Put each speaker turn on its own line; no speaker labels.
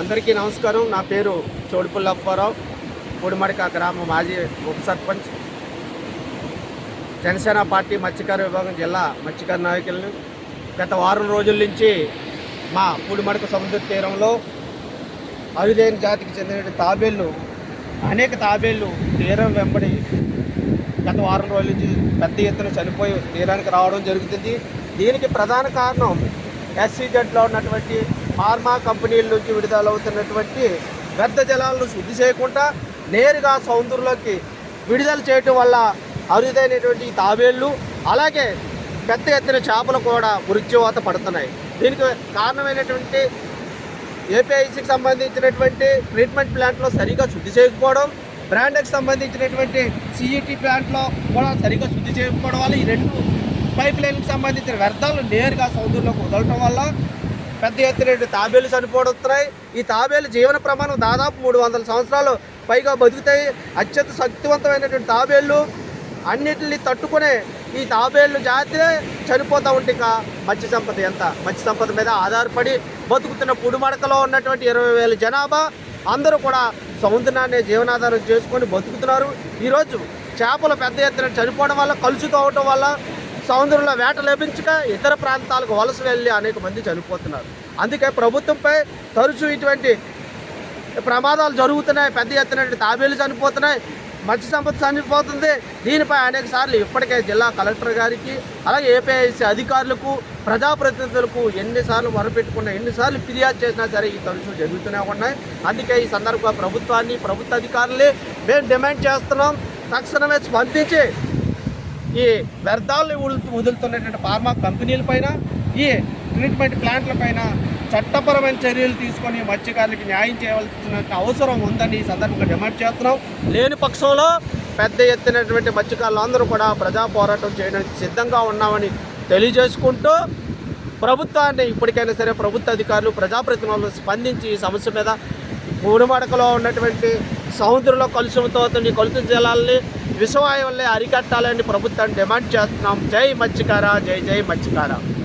అందరికీ నమస్కారం. నా పేరు చోడుపుల్ల అప్పారావు. గ్రామం గ్రామ మాజీ ఉప సర్పంచ్. జనసేన పార్టీ మత్స్యకార విభాగం జిల్లా మత్స్యకార నాయకులను గత వారం రోజుల నుంచి మా పూడిమడక సముద్ర తీరంలో అరుదైన జాతికి చెందిన తాబేళ్ళు అనేక తాబేళ్ళు తీరం వెంబడి గత వారం రోజుల నుంచి పెద్ద ఎత్తున చనిపోయి తీరానికి రావడం జరుగుతుంది. దీనికి ప్రధాన కారణం ఎస్సీజెడ్లో ఉన్నటువంటి ఫార్మా కంపెనీల నుంచి విడుదలవుతున్నటువంటి వ్యర్థ జలాలను శుద్ధి చేయకుండా నేరుగా సముద్రంలోకి విడుదల చేయటం వల్ల అరుదైనటువంటి తాబేళ్ళు అలాగే పెద్ద ఎత్తున చేపలు కూడా మృత్యువాత పడుతున్నాయి. దీనికి కారణమైనటువంటి ఏపీఐసికి సంబంధించినటువంటి ట్రీట్మెంట్ ప్లాంట్లో సరిగా శుద్ధి చేయకపోవడం బ్రాండ్కి సంబంధించినటువంటి సిఈటి ప్లాంట్లో కూడా సరిగా శుద్ధి చేయకపోవడం వల్ల ఈ రెండు పైప్ లైన్కి సంబంధించిన వ్యర్థాలు నేరుగా సముద్రంలోకి వదలటం వల్ల పెద్ద ఎత్తున తాబేలు చనిపోతున్నాయి ఈ తాబేలు జీవన ప్రమాణం దాదాపు మూడు వందల సంవత్సరాలు పైగా బతుకుతాయి. అత్యంత శక్తివంతమైనటువంటి తాబేళ్ళు అన్నిటిని తట్టుకునే ఈ తాబేళ్ళు జాతి చనిపోతూ ఉంటే ఇంకా మత్స్య సంపద ఎంత? మత్స్య సంపద మీద ఆధారపడి బతుకుతున్న పుడుమడకలో ఉన్నటువంటి ఇరవై వేల జనాభా అందరూ కూడా సముద్రాన్ని జీవనాధారం చేసుకొని బతుకుతున్నారు. ఈరోజు చేపలు పెద్ద ఎత్తున చనిపోవడం వల్ల కలుషితం అవటం వల్ల సముద్రంలో వేట లభించక ఇతర ప్రాంతాలకు వలస వెళ్ళి అనేక మంది చనిపోతున్నారు. అందుకే ప్రభుత్వంపై తరచూ ఇటువంటి ప్రమాదాలు జరుగుతున్నాయి. పెద్ద ఎత్తున తాబేలు చనిపోతున్నాయి. మత్స్య సంపద చనిపోతుంది. దీనిపై అనేక సార్లు ఇప్పటికే జిల్లా కలెక్టర్ గారికి అలాగే ఏపీఐసి అధికారులకు ప్రజాప్రతినిధులకు ఎన్నిసార్లు మొరపెట్టుకున్నా ఎన్నిసార్లు ఫిర్యాదు చేసినా సరే ఈ తరచు జరుగుతూనే ఉన్నాయి. అందుకే ఈ సందర్భంగా ప్రభుత్వాన్ని ప్రభుత్వ అధికారులే మేము డిమాండ్ చేస్తున్నాం. తక్షణమే స్పందించి ఈ వ్యర్థాలను వదులుతున్నటువంటి ఫార్మా కంపెనీల పైన ఈ ట్రీట్మెంట్ ప్లాంట్ల పైన చట్టపరమైన చర్యలు తీసుకొని మత్స్యకారులకి న్యాయం చేయవలసిన అవసరం ఉందని ఈ సందర్భంగా డిమాండ్ చేస్తున్నాం. లేని పక్షంలో పెద్ద ఎత్తినటువంటి మత్స్యకారులు అందరూ కూడా ప్రజా పోరాటం చేయడానికి సిద్ధంగా ఉన్నామని తెలియజేసుకుంటూ ప్రభుత్వాన్ని ఇప్పటికైనా సరే ప్రభుత్వ అధికారులు ప్రజాప్రతినిధులు స్పందించి ఈ సమస్య మీద మూడుమడకలో ఉన్నటువంటి సముద్రంలో కలుషితంతో కలుసు జలాల్ని విషవాయువుల్ని అరికట్టాలని ప్రభుత్వాన్ని డిమాండ్ చేస్తున్నాం. జై మత్స్యకార జై జై మత్స్యకార.